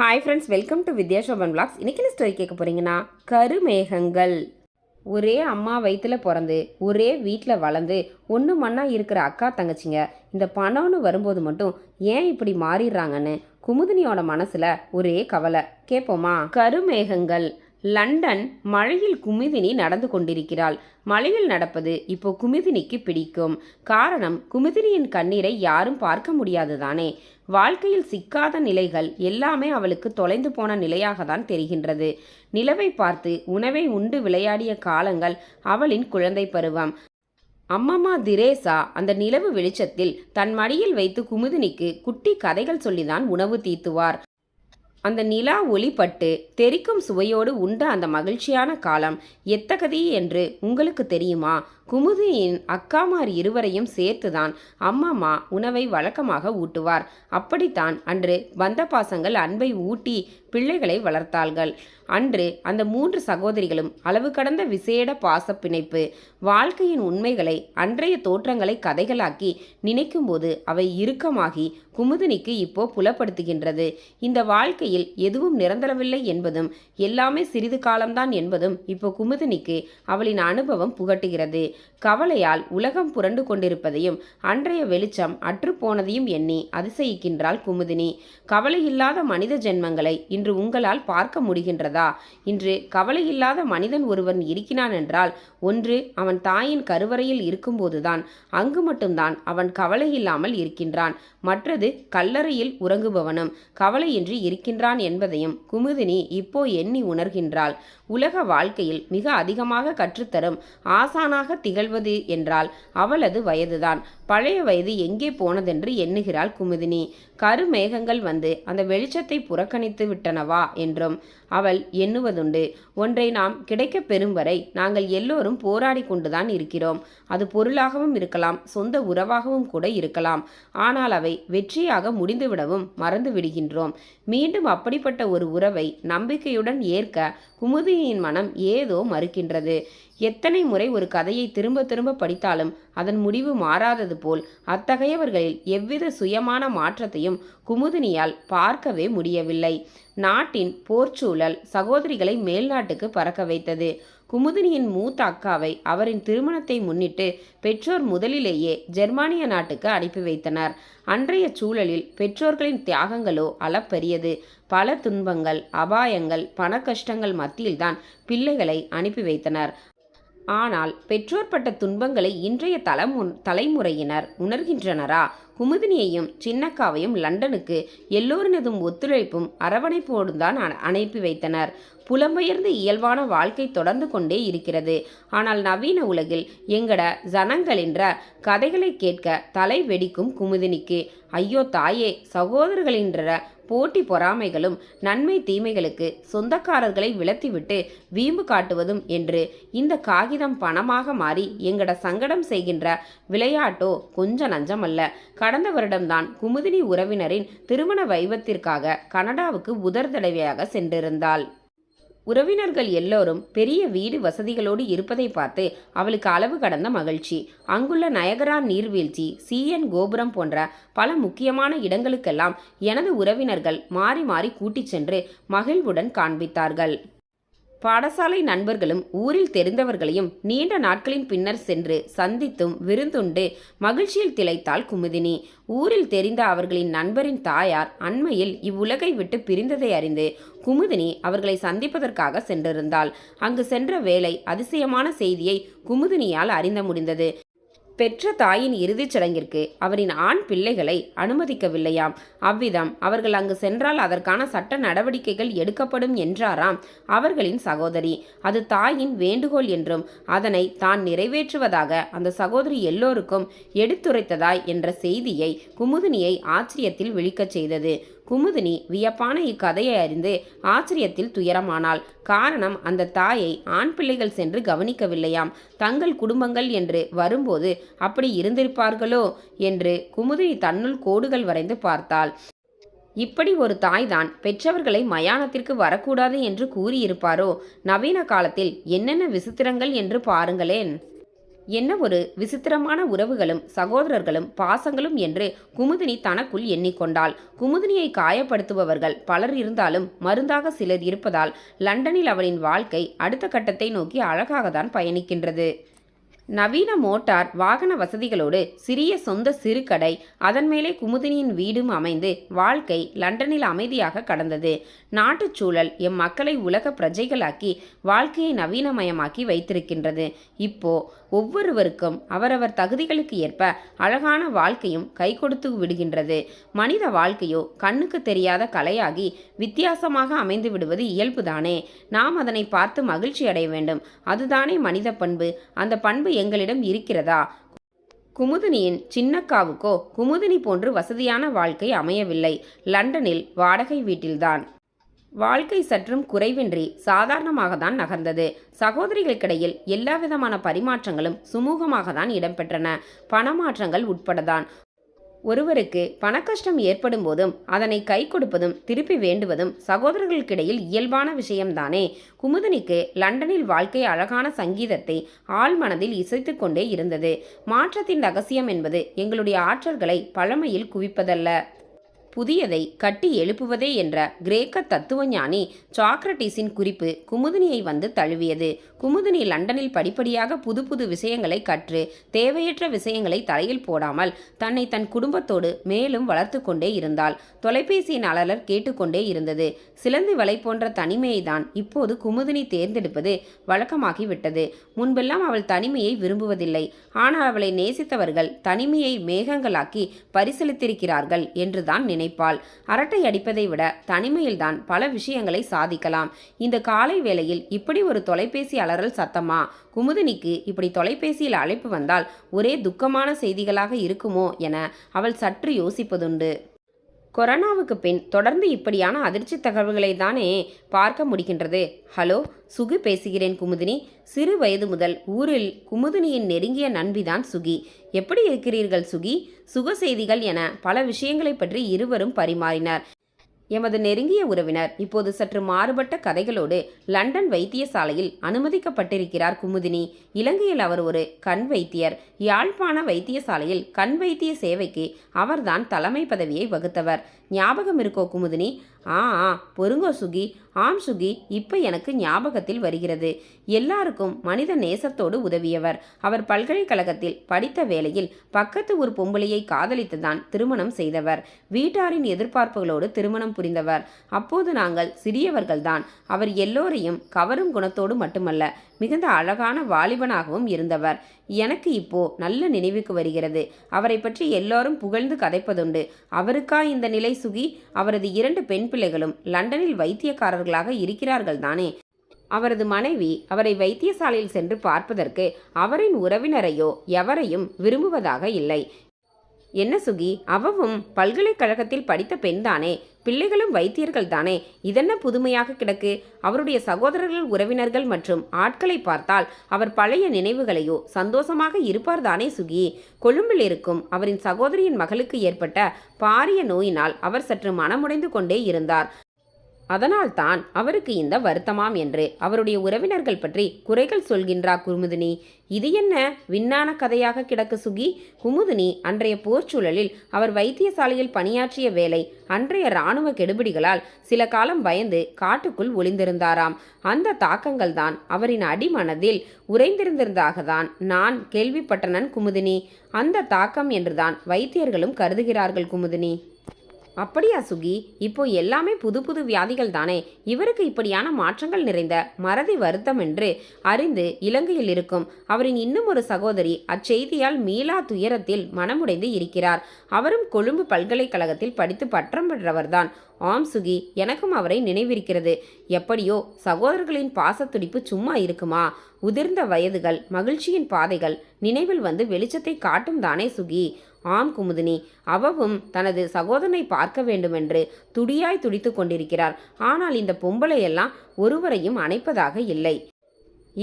Hi friends welcome to Vidyasobhan blogs இன்னைக்கு story கேட்க போகிறீங்கன்னா கருமேகங்கள். ஒரே அம்மா வயிற்றுல பிறந்து ஒரே வீட்டில் வளர்ந்து ஒன்று மண்ணா இருக்கிற அக்கா தங்கச்சிங்க. இந்த பணம்னு வரும்போது மட்டும் ஏன் இப்படி மாறிடுறாங்கன்னு குமுதினியோட மனசில் ஒரே கவலை. கேட்போமா? கருமேகங்கள். லண்டன் மழையில் குமுதினி நடந்து கொண்டிருக்கிறாள். மழையில் நடப்பது இப்போ குமுதினிக்கு பிடிக்கும். காரணம் குமுதினியின் கண்ணீரை யாரும் பார்க்க முடியாது தானே வாழ்க்கையில் சிக்காத நிலைகள் எல்லாமே அவளுக்கு தொலைந்து போன நிலையாக தான் தெரிகின்றது. நிலவை பார்த்து உணவை உண்டு விளையாடிய காலங்கள் அவளின் குழந்தை பருவம். அம்மம்மா திரேசா அந்த நிலவு வெளிச்சத்தில் தன் மடியில் வைத்து குமுதினிக்கு குட்டி கதைகள் சொல்லிதான் உணவு தீத்துவார். அந்த நிலா ஒளிப்பட்டு தெறிக்கும் சுவையோடு உண்ட அந்த மகிழ்ச்சியான காலம் எத்தகதி என்று உங்களுக்கு தெரியுமா? குமுதியின் அக்காமார் இருவரையும் சேர்த்துதான் அம்மம்மா உணவை வழக்கமாக ஊட்டுவார். அப்படித்தான் அன்று வந்த பாசங்கள் அன்பை ஊட்டி பிள்ளைகளை வளர்த்தார்கள் அன்று அந்த மூன்று சகோதரிகளும் அளவு கடந்த விசேட பாச பிணைப்பு வாழ்க்கையின் உண்மைகளை அன்றைய தோற்றங்களை கதைகளாக்கி நினைக்கும்போது அவை இறுக்கமாகி குமுதினிக்கு இப்போ புலப்படுத்துகின்றது. இந்த வாழ்க்கையில் எதுவும் நிரந்தரவில்லை என்பதும் எல்லாமே சிறிது காலம்தான் என்பதும் இப்போ குமுதினிக்கு அவளின் அனுபவம் புகட்டுகிறது. கவலையால் உலகம் புரண்டு கொண்டிருப்பதையும் அன்றைய வெளிச்சம் அற்றுப்போனதையும் எண்ணி அதிசயிக்கின்றாள் குமுதினி. கவலையில்லாத மனித ஜென்மங்களை இன்று உங்களால் பார்க்க முடிகின்றதா? இன்று கவலையில்லாத மனிதன் ஒருவன் இருக்கிறான் என்றால் ஒன்று அவன் தாயின் கருவறையில் இருக்கும்போதுதான் அங்கு மட்டும்தான் அவன் கவலையில்லாமல் இருக்கின்றான். மற்றது கல்லறையில் உறங்குபவனும் கவலையின்றி இருக்கின்றான் என்பதையும் குமுதினி இப்போ எண்ணி உணர்கின்றாள். உலக வாழ்க்கையில் மிக அதிகமாக கற்றுத்தரும் ஆசானாக திகழ்வது என்றால் அவளது வயதுதான். பழைய வயது எங்கே போனதென்று எண்ணுகிறாள் குமுதினி. கருமேகங்கள் வந்து அந்த வெளிச்சத்தை புறக்கணித்து விட்டனவா என்றும் அவள் எண்ணுவதுண்டு. ஒன்றை நாம் கிடைக்கப் பெறும் வரை நாங்கள் எல்லோரும் போராடி கொண்டுதான் இருக்கிறோம். அது பொருளாகவும் இருக்கலாம் சொந்த உறவாகவும் கூட இருக்கலாம். ஆனால் அவை வெற்றியாக முடிந்துவிடவும் மறந்து விடுகின்றோம் மீண்டும் அப்படிப்பட்ட ஒரு உறவை நம்பிக்கையுடன் ஏற்க குமுதி குமுதியின் மனம் ஏதோ மறுக்கின்றது. எத்தனை முறை ஒரு கதையை திரும்ப திரும்ப படித்தாலும் அதன் முடிவு மாறாதது போல் அத்தகையவர்களில் எவ்வித சுயமான மாற்றத்தையும் குமுதினியால் பார்க்கவே முடியவில்லை. நாட்டின் போர்ச்சூழல் சகோதரிகளை மேல்நாட்டுக்கு பறக்க வைத்தது. குமுதினியின் மூத்த அக்காவை அவரின் திருமணத்தை முன்னிட்டு பெற்றோர் முதலிலேயே ஜெர்மானிய நாட்டுக்கு அனுப்பி வைத்தனர். அன்றைய சூழலில் பெற்றோர்களின் தியாகங்களோ அளப்பெரியது. பல துன்பங்கள் அபாயங்கள் பண கஷ்டங்கள் மத்தியில்தான் பிள்ளைகளை அனுப்பி வைத்தனர். ஆனால் பெற்றோர் பட்ட துன்பங்களை இன்றைய தலைமு தலைமுறையினர் உணர்கின்றனரா? குமுதினியையும் சின்னக்காவையும் லண்டனுக்கு எல்லோரினதும் ஒத்துழைப்பும் அரவணைப்போடும் தான் அனுப்பி வைத்தனர். புலம்பெயர்ந்து இயல்பான வாழ்க்கை தொடர்ந்து கொண்டே இருக்கிறது. ஆனால் நவீன உலகில் எங்கட ஜனங்கள் என்ற கதைகளை கேட்க தலை வெடிக்கும் குமுதினிக்கு ஐயோ தாயே சகோதரர்களின்ற போட்டி பொறாமைகளும் நன்மை தீமைகளுக்கு சொந்தக்காரர்களை விளத்திவிட்டு வீம்பு காட்டுவதும் என்று இந்த காகிதம் பணமாக மாறி எங்கட சங்கடம் செய்கின்ற விளையாட்டோ கொஞ்ச நஞ்சமல்ல. கடந்த வருடம்தான் குமுதினி உறவினரின் திருமண வைபத்திற்காக கனடாவுக்கு முதற் தடவையாக சென்றிருந்தாள். உறவினர்கள் எல்லோரும் பெரிய வீடு வசதிகளோடு இருப்பதை பார்த்து அவளுக்கு அளவு கடந்த மகிழ்ச்சி. அங்குள்ள நயகரா நீர்வீழ்ச்சி சிஎன் கோபுரம் போன்ற பல முக்கியமான இடங்களுக்கெல்லாம் எனது உறவினர்கள் மாறி மாறி கூட்டிச் சென்று மகிழ்வுடன் காண்பித்தார்கள். பாடசாலை நண்பர்களும் ஊரில் தெரிந்தவர்களையும் நீண்ட நாட்களின் பின்னர் சென்று சந்தித்தும் விருந்துண்டு மகிழ்ச்சியில் திளைத்தாள் குமுதினி. ஊரில் தெரிந்த அவர்களின் நண்பரின் தாயார் அண்மையில் இவ்வுலகை விட்டு பிரிந்ததை அறிந்து குமுதினி அவர்களை சந்திப்பதற்காக சென்றிருந்தாள். அங்கு சென்ற வேளை அதிசயமான செய்தியை குமுதினியால் அறிந்த முடிந்தது. பெற்ற தாயின் இறுதிச் சடங்கிற்கு அவரின் ஆண் பிள்ளைகளை அனுமதிக்கவில்லையாம். அவ்விதம் அவர்கள் அங்கு சென்றால் அதற்கான சட்ட நடவடிக்கைகள் எடுக்கப்படும் என்றாராம் அவர்களின் சகோதரி. அது தாயின் வேண்டுகோள் என்றும் அதனை தான் நிறைவேற்றுவதாக அந்த சகோதரி எல்லோருக்கும் எடுத்துரைத்ததாய் என்ற செய்தியை குமுதினியை ஆச்சரியத்தில் விழிக்கச் செய்தது. குமுதினி வியப்பான இக்கதையை அறிந்து ஆச்சரியத்தில் துயரமானாள். காரணம் அந்த தாயை ஆண் பிள்ளைகள் சென்று கவனிக்கவில்லையாம். தங்கள் குடும்பங்கள் என்று வரும்போது அப்படி இருந்திருப்பார்களோ என்று குமுதினி தன்னுள் கோடுகள் வரைந்து பார்த்தாள். இப்படி ஒரு தாய்தான் பெற்றவர்களை மயானத்திற்கு வரக்கூடாது என்று கூறியிருப்பாரோ? நவீன காலத்தில் என்னென்ன விசித்திரங்கள் என்று பாருங்களேன். என்ன ஒரு விசித்திரமான உறவுகளும் சகோதரர்களும் பாசங்களும் என்று குமுதினி தனக்குள் எண்ணிக்கொண்டாள். குமுதினியை காயப்படுத்துபவர்கள் பலர் இருந்தாலும் மருந்தாக சிலர் இருப்பதால் லண்டனில் அவளின் வாழ்க்கை அடுத்த கட்டத்தை நோக்கி அழகாகத்தான் பயணிக்கின்றது. நவீன மோட்டார் வாகன வசதிகளோடு சிறிய சொந்த சிறுகடை அதன்மேலே அதன் மேலே குமுதினியின் வீடும் அமைந்து வாழ்க்கை லண்டனில் அமைதியாக கடந்தது. நாட்டுச் சூழல் எம் மக்களை உலக பிரஜைகளாக்கி வாழ்க்கையை நவீனமயமாக்கி வைத்திருக்கின்றது. இப்போ ஒவ்வொருவருக்கும் அவரவர் தகுதிகளுக்கு ஏற்ப அழகான வாழ்க்கையும் கை கொடுத்து விடுகின்றது. மனித வாழ்க்கையோ கண்ணுக்கு தெரியாத கலையாகி வித்தியாசமாக அமைந்து விடுவது இயல்புதானே. நாம் அதனை பார்த்து மகிழ்ச்சி அடைய வேண்டும். அதுதானே மனித பண்பு. அந்த பண்பு எங்களிடம் இருக்கிறதா? குமுதினியின் சின்னக்காவுக்கோ குமுதினி போன்று வசதியான வாழ்க்கை அமையவில்லை. லண்டனில் வாடகை வீட்டில்தான். வாழ்க்கை சற்றும் குறைவின்றி சாதாரணமாக தான் நகர்ந்தது. சகோதரிகளுக்கிடையில் எல்லாவிதமான பரிமாற்றங்களும் சுமூகமாக தான் இடம்பெற்றன. பணமாற்றங்கள் உட்படதான். ஒருவருக்கு பணக்கஷ்டம் ஏற்படும் போதும் அதனை கை கொடுப்பதும் திருப்பி வேண்டுவதும் சகோதரர்களுக்கிடையில் இயல்பான விஷயம்தானே. குமுதினிக்கு லண்டனில் வாழ்க்கை அழகான சங்கீதத்தை ஆழ்மனதில் இசைத்து கொண்டே இருந்தது. மாற்றத்தின் ரகசியம் என்பது எங்களுடைய ஆற்றல்களை பழமையில் குவிப்பதல்ல. புதியதை கட்டி எழுப்புவதே என்ற கிரேக்க தத்துவஞானி சாக்ரட்டிஸின் குறிப்பு குமுதினியை வந்து தழுவியது. குமுதினி லண்டனில் படிப்படியாக புது புது விஷயங்களை கற்று தேவையற்ற விஷயங்களை தலையில் போடாமல் தன்னை தன் குடும்பத்தோடு மேலும் வளர்த்து கொண்டே இருந்தாள். தொலைபேசியின் அலலர் கேட்டுக்கொண்டே இருந்தது. சிலந்தி வலை போன்ற தனிமையை தான் இப்போது குமுதினி தேர்ந்தெடுப்பது வழக்கமாகிவிட்டது. முன்பெல்லாம் அவள் தனிமையை விரும்புவதில்லை. ஆனால் அவளை நேசித்தவர்கள் தனிமையை மேகங்களாக்கி பரிசீலித்திருக்கிறார்கள் என்றுதான் நினைப்பாள். அரட்டை அடிப்பதை விட தனிமையில்தான் பல விஷயங்களை சாதிக்கலாம். இந்த காலை வேளையில் இப்படி ஒரு தொலைபேசி அலறல் சத்தமா? குமுதினிக்கு இப்படி தொலைபேசியில் அழைப்பு வந்தால் ஒரே துக்கமான செய்திகளாக இருக்குமோ என அவள் சற்று யோசிப்பதுண்டு. கொரோனாவுக்கு பின் தொடர்ந்து இப்படியான அதிர்ச்சி தகவல்களை தானே பார்க்க முடிகின்றது. ஹலோ சுகி பேசுகிறேன் குமுதினி. சிறு வயது முதல் ஊரில் குமுதினியின் நெருங்கிய நண்பிதான் சுகி. எப்படி இருக்கிறீர்கள் சுகி? சுக செய்திகள் என பல விஷயங்களை பற்றி இருவரும் பரிமாறினார். எமது நெருங்கிய உறவினர் இப்போது சற்று மாறுபட்ட கதைகளோடு லண்டன் வைத்தியசாலையில் அனுமதிக்கப்பட்டிருக்கிறார் குமுதினி. இலங்கையில் அவர் ஒரு கண் வைத்தியர். யாழ்ப்பாண வைத்தியசாலையில் கண் வைத்திய சேவைக்கு அவர்தான் தலைமை பதவியை வகுத்தவர். ஞாபகம் இருக்கோ குமுதினி? ஆ ஆ பொறுங்கோ சுகி. ஆம் சுகி இப்போ எனக்கு ஞாபகத்தில் வருகிறது. எல்லாருக்கும் மனித நேசத்தோடு உதவியவர். அவர் பல்கலைக்கழகத்தில் படித்த வேளையில் பக்கத்து ஒரு பொம்பளையை காதலித்துதான் திருமணம் செய்தவர். வீட்டாரின் எதிர்பார்ப்புகளோடு திருமணம் புரிந்தவர். அப்போது நாங்கள் சிறியவர்கள்தான். அவர் எல்லோரையும் கவரும் குணத்தோடு மட்டுமல்ல மிகுந்த அழகான வாலிபனாகவும் இருந்தவர். எனக்கு இப்போ நல்ல நினைவுக்கு வருகிறது. அவரை பற்றி எல்லோரும் புகழ்ந்து கதைப்பதுண்டு. அவருக்கா இந்த நிலை சுகி அவரது இரண்டு பெண் பிள்ளைகளும் லண்டனில் வைத்தியக்காரர்களாக இருக்கிறார்கள் தானே. அவரது மனைவி அவரை வைத்தியசாலையில் சென்று பார்ப்பதற்கு அவரின் உறவினரையோ எவரையும் விரும்புவதாக இல்லை. என்ன சுகி அவவும் பல்கலைக்கழகத்தில் படித்த பெண்தானே? பிள்ளைகளும் வைத்தியர்கள் தானே இதென்ன புதுமையாக கிடக்கு? அவருடைய சகோதரர்கள் உறவினர்கள் மற்றும் ஆட்களை பார்த்தால் அவர் பழைய நினைவுகளையோ சந்தோஷமாக இருப்பார் தானே சுகி? கொழும்பில் இருக்கும் அவரின் சகோதரியின் மகளுக்கு ஏற்பட்ட பாரிய நோயினால் அவர் சற்று மனமுடைந்து கொண்டே இருந்தார். அதனால்தான் அவருக்கு இந்த வருத்தமாம் என்று அவருடைய உறவினர்கள் பற்றி குறைகள் சொல்கின்றா குமுதினி. இது என்ன? விஞ்ஞான கதையாக கிடக்கு சுகி. குமுதினி அன்றைய போர்ச்சூழலில் அவர் வைத்தியசாலையில் பணியாற்றிய வேலை அன்றைய இராணுவ கெடுபிடிகளால் சில காலம் பயந்து காட்டுக்குள் ஒளிந்திருந்தாராம். அந்த தாக்கங்கள் தான் அவரின் அடிமனதில் உறைந்திருந்திருந்தாகத்தான் தான் நான் கேள்விப்பட்டனன் குமுதினி. அந்த தாக்கம் என்றுதான் வைத்தியர்களும் கருதுகிறார்கள் குமுதினி. அப்படியா சுகி? இப்போ எல்லாமே புது புது வியாதிகள் தானே? இவருக்கு இப்படியான மாற்றங்கள் நிறைந்த மறதி வருத்தம் என்று அறிந்து இலங்கையில் இருக்கும் அவரின் இன்னும் ஒரு சகோதரி அச்செய்தியால் மீளா துயரத்தில் மனமுடைந்து இருக்கிறார். அவரும் கொழும்பு பல்கலைக்கழகத்தில் படித்து பட்டம் பெற்றவர்தான். ஆம் சுகி. எனக்கும் அவரை நினைவிருக்கிறது. எப்படியோ சகோதரர்களின் பாசத்துடிப்பு சும்மா இருக்குமா? உதிர்ந்த வயதுகள் மகிழ்ச்சியின் பாதைகள் நினைவில் வந்து வெளிச்சத்தை காட்டும் தானே சுகி. ஆம் குமுதினி. அவவும் தனது சகோதரனை பார்க்க வேண்டுமென்று துடியாய் துடித்து கொண்டிருக்கிறார். ஆனால் இந்த பொம்பளையெல்லாம் ஒருவரையும் அணைப்பதாக இல்லை.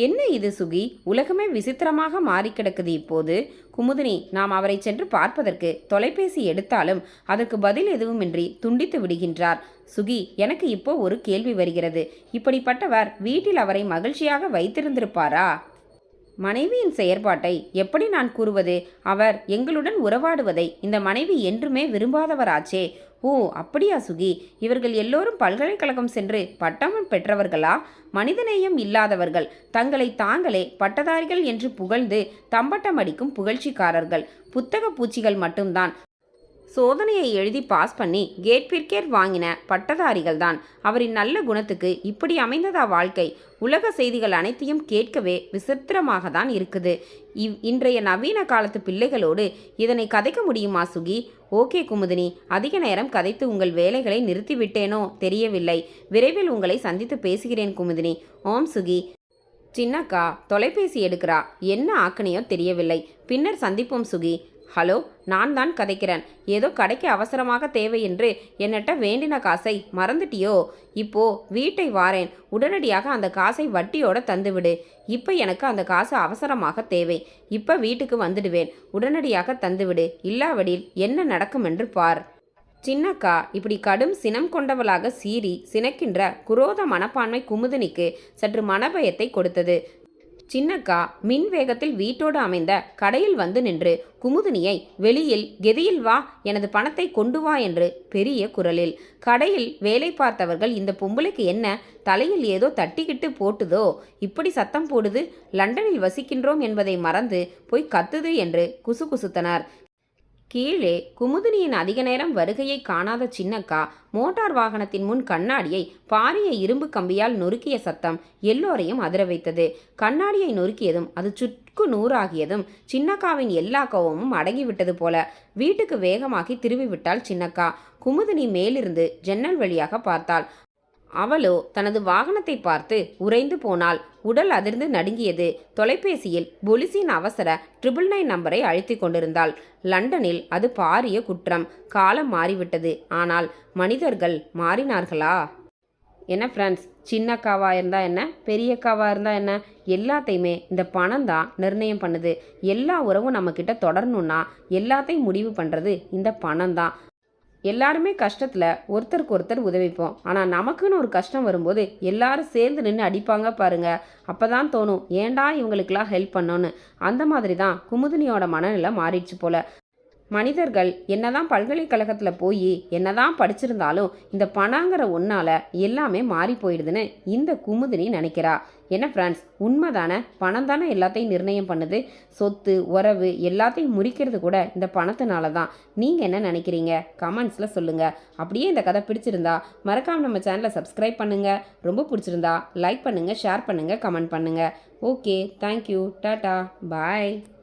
என்ன இது சுகி? உலகமே விசித்திரமாக மாறி கிடக்குது இப்போது. குமுதினி நாம் அவரை சென்று பார்ப்பதற்கு தொலைபேசி எடுத்தாலும் அதற்கு பதில் எதுவுமின்றி துண்டித்து விடுகின்றார். சுகி எனக்கு இப்போ ஒரு கேள்வி வருகிறது. இப்படிப்பட்டவர் வீட்டில் அவரை மகிழ்ச்சியாக வைத்திருந்திருப்பாரா? மனைவியின் செயற்பாட்டை எப்படி நான் கூறுவது? அவர் எங்களுடன் உறவாடுவதை இந்த மனைவி என்றுமே விரும்பாதவராச்சே. ஓ அப்படியா சுகி. இவர்கள் எல்லோரும் பல்கலைக்கழகம் சென்று பட்டமும் பெற்றவர்களா? மனிதநேயம் இல்லாதவர்கள். தங்களை தாங்களே பட்டதாரிகள் என்று புகழ்ந்து தம்பட்டம் அடிக்கும் புகழ்ச்சிக்காரர்கள். புத்தக பூச்சிகள் மட்டும்தான். சோதனையை எழுதி பாஸ் பண்ணி கேட் பிற்கேட் வாங்கின பட்டதாரிகள் தான் அவரின் நல்ல குணத்துக்கு இப்படி அமைந்ததா வாழ்க்கை? உலக செய்திகள் அனைத்தையும் கேட்கவே விசித்திரமாக தான் இருக்குது. இவ் இன்றைய நவீன காலத்து பிள்ளைகளோடு இதனை கதைக்க முடியுமா சுகி? ஓகே குமுதினி அதிக நேரம் கதைத்து உங்கள் வேலைகளை நிறுத்திவிட்டேனோ தெரியவில்லை. விரைவில் உங்களை சந்தித்து பேசுகிறேன் குமுதினி. ஓம் சுகி. சின்னக்கா தொலைபேசி எடுக்கிறா? என்ன ஆக்கணையோ தெரியவில்லை. பின்னர் சந்திப்போம் சுகி. ஹலோ நான் தான் கதைக்கிறேன். ஏதோ கடைக்கு அவசரமாக தேவை என்று என்னட்ட வேண்டின காசை மறந்துட்டியோ? இப்போ வீட்டை வாரேன். உடனடியாக அந்த காசை வட்டியோட தந்துவிடு. இப்போ எனக்கு அந்த காசு அவசரமாக தேவை. இப்போ வீட்டுக்கு வந்துடுவேன். உடனடியாக தந்துவிடு. இல்லாவிடில் என்ன நடக்கும் என்று பார். சின்னக்கா இப்படி கடும் சினம் கொண்டவளாக சீறி சினக்கின்ற குரோத மனப்பான்மை குமுதினிக்கு சற்று மனபயத்தை கொடுத்தது. சின்னக்கா மின் வேகத்தில் வீட்டோடு அமைந்த கடையில் வந்து நின்று குமுதினியை வெளியில் கெதியில் வா எனது பணத்தை கொண்டு வா என்று பெரிய குரலில். கடையில் வேலை பார்த்தவர்கள் இந்த பொம்பளைக்கு என்ன? தலையில் ஏதோ தட்டிக்கிட்டு போட்டுதோ? இப்படி சத்தம் போடுது? லண்டனில் வசிக்கின்றோம் என்பதை மறந்து போய் கத்துது என்று குசு குசுத்தனர் கீழே குமுதினியின் அதிக நேரம் வருகையை காணாத சின்னக்கா மோட்டார் வாகனத்தின் முன் கண்ணாடியை பாரிய இரும்பு கம்பியால் நொறுக்கிய சத்தம் எல்லோரையும் அதிர வைத்தது. கண்ணாடியை நொறுக்கியதும் அது சுக்கு நூறாகியதும் சின்னக்காவின் எல்லா கோவமும் அடங்கிவிட்டது போல வீட்டுக்கு வேகமாகி திரும்பிவிட்டாள் சின்னக்கா. குமுதினி மேலிருந்து ஜன்னல் வழியாக பார்த்தாள். அவளோ தனது வாகனத்தை பார்த்து உறைந்து போனால் உடல் அதிர்ந்து நடுங்கியது. தொலைபேசியில் பொலிசின் அவசர ட்ரிபிள் நைன் நம்பரை அழுத்தி கொண்டிருந்தாள். லண்டனில் அது பாரிய குற்றம். காலம் மாறிவிட்டது. ஆனால் மனிதர்கள் மாறினார்களா? என்ன ஃப்ரெண்ட்ஸ் சின்னக்காவா இருந்தால் என்ன? பெரியக்காவா இருந்தால் என்ன? எல்லாத்தையுமே இந்த பணம் தான் நிர்ணயம் பண்ணுது. எல்லா உறவும் நம்மக்கிட்ட தொடரணும்னா எல்லாத்தையும் முடிவு பண்ணுறது இந்த பணம் தான். எல்லாருமே கஷ்டத்தில் ஒருத்தருக்கு ஒருத்தர் உதவிப்போம். ஆனால் நமக்குன்னு ஒரு கஷ்டம் வரும்போது எல்லாரும் சேர்ந்து நின்று அடிப்பாங்க பாருங்கள் அப்போ தான் தோணும் ஏன்டா இவங்களுக்கெல்லாம் ஹெல்ப் பண்ணோன்னு? அந்த மாதிரி தான் குமுதினியோட மனநிலை மாறிடுச்சு போல். மனிதர்கள் என்னதான் பல்கலைக்கழகத்தில் போய் என்னதான் படிச்சிருந்தாலும் இந்த பணங்கிற ஒன்றால் எல்லாமே மாறி போயிடுதுன்னு இந்த குமுதினி நினைக்கிறா. என்ன ஃப்ரெண்ட்ஸ் உண்மைதானே? பணம் தானே எல்லாத்தையும் நிர்ணயம் பண்ணுது? சொத்து உறவு எல்லாத்தையும் முறிக்கிறது கூட இந்த பணத்தினால தான் நீங்கள் என்ன நினைக்கிறீங்க? கமெண்ட்ஸில் சொல்லுங்கள் அப்படியே இந்த கதை பிடிச்சிருந்தா மறக்காம நம்ம சேனலை சப்ஸ்கிரைப் பண்ணுங்கள் ரொம்ப பிடிச்சிருந்தா லைக் பண்ணுங்கள் ஷேர் பண்ணுங்கள் கமெண்ட் பண்ணுங்கள் ஓகே தேங்க்யூ டாட்டா பாய்